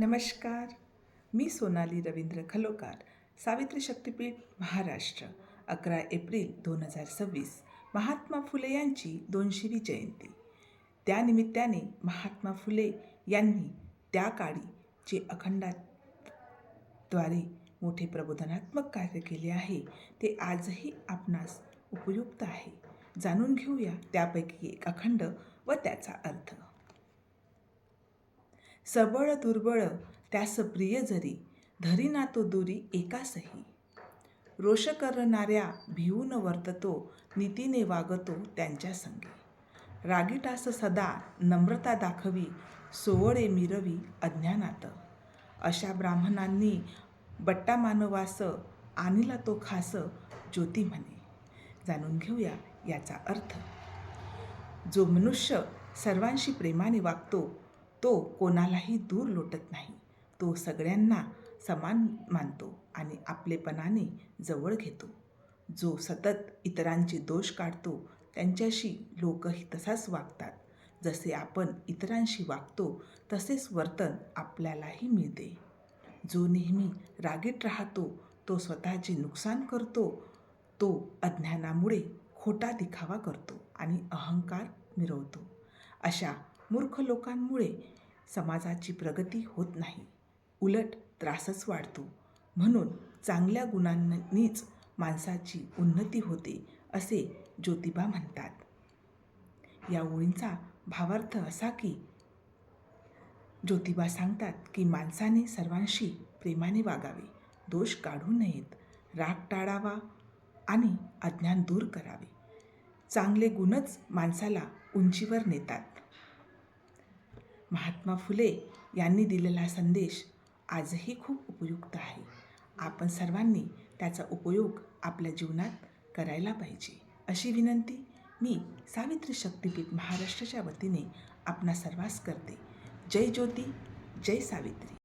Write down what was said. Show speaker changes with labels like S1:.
S1: नमस्कार. मी सोनाली रवींद्र खलोकार सावित्री शक्तीपीठ महाराष्ट्र अकरा एप्रिल दोन हजार सव्वीस महात्मा फुले यांची दोनशेवी जयंती. त्यानिमित्ताने महात्मा फुले यांनी त्या काळी जे अखंडाद्वारे मोठे प्रबोधनात्मक कार्य केले आहे ते आजही आपणास उपयुक्त आहे. जाणून घेऊया त्यापैकी एक अखंड व त्याचा अर्थ. सबळ दुर्बळ त्यास प्रिय जरी धरीना तो दुरी एकासही. रोष करणाऱ्या भिवून वर्ततो नीतीने वागतो त्यांच्या संगी. रागीटास सदा नम्रता दाखवी सोवळे मिरवी अज्ञानात. अशा ब्राह्मणांनी बट्टा मानवास आणिला तो खास ज्योती म्हणे. जाणून घेऊया याचा अर्थ. जो मनुष्य सर्वांशी प्रेमाने वागतो तो कोणालाही दूर लोटत नाही. तो सगळ्यांना समान मानतो आणि आपलेपणाने जवळ घेतो. जो सतत इतरांचे दोष काढतो त्यांच्याशी लोकही तसाच वागतात. जसे आपण इतरांशी वागतो तसेच वर्तन आपल्यालाही मिळते. जो नेहमी रागीट राहतो तो स्वतःचे नुकसान करतो तो अज्ञानामुळे खोटा दिखावा करतो आणि अहंकार मिरवतो. अशा मूर्ख लोकांमुळे समाजाची प्रगती होत नाही. उलट त्रासच वाढतो. म्हणून चांगल्या गुणांनीच माणसाची उन्नती होते असे ज्योतिबा म्हणतात. या ओळींचा भावार्थ असा की ज्योतिबा सांगतात की माणसाने सर्वांशी प्रेमाने वागावे दोष काढू नयेत राग टाळावा आणि अज्ञान दूर करावे. चांगले गुणच माणसाला उंचीवर नेतात. महात्मा फुले यांनी दिलेला संदेश आजही खूप उपयुक्त आहे. आपण सर्वांनी त्याचा उपयोग आपल्या जीवनात करायला पाहिजे. अशी विनंती मी सावित्री शक्तीपीठ महाराष्ट्राच्या वतीने आपणा सर्वांस करते. जय ज्योती जय सावित्री.